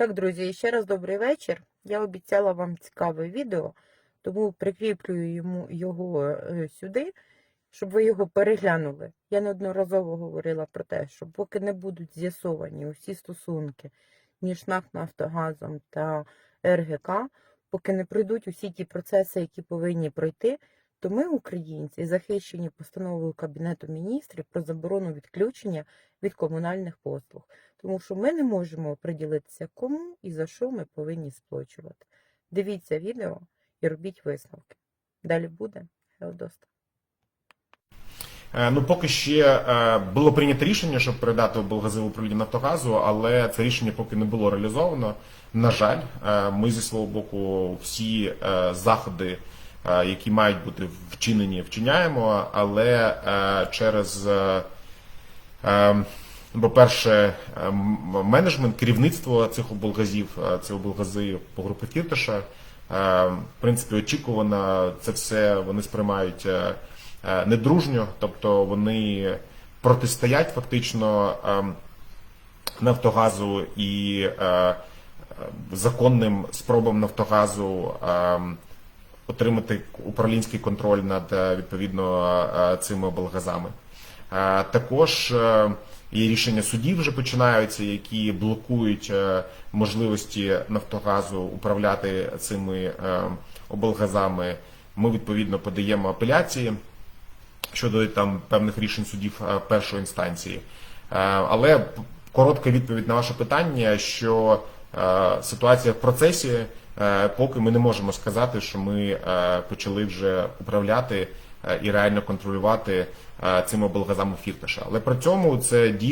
Так, друзі, ще раз добрий вечір. Я обіцяла вам цікаве відео, тому прикріплю йому його е, сюди, щоб ви його переглянули. Я неодноразово говорила про те, що поки не будуть з'ясовані усі стосунки між НАК Нафтогазом та РГК, поки не пройдуть усі ті процеси, які повинні пройти, то ми, українці, захищені постановою Кабінету міністрів про заборону відключення від комунальних послуг. Тому що ми не можемо приділитися кому і за що ми повинні сплачувати. Дивіться відео і робіть висновки. Далі буде Геодоста. Е, Ну, поки ще е, було прийнято рішення, щоб передати облгази управління Нафтогазу, але це рішення поки не було реалізовано. На жаль, е, ми зі свого боку всі заходи, які мають бути вчинені, вчиняємо, але е, через, е, е, по-перше, е, менеджмент, керівництво цих облгазів, е, це облгази по групи Фірташа. Е, В принципі, очікувано це все вони сприймають е, е, недружньо, тобто вони протистоять фактично Нафтогазу і е, е, законним спробам Нафтогазу отримати управлінський контроль над е, відповідно е, цими облгазами. Е, Також е, є рішення судів вже починаються, які блокують е, можливості Нафтогазу управляти цими е, облгазами. Ми відповідно подаємо апеляції щодо там певних рішень судів е, першої інстанції. Е, Але коротка відповідь на ваше питання, що е, ситуація в процесі, е, поки ми не можемо сказати, що ми е, почали вже управляти е, і реально контролювати е, цими облгазами Фірташа. Але при цьому це дійсно.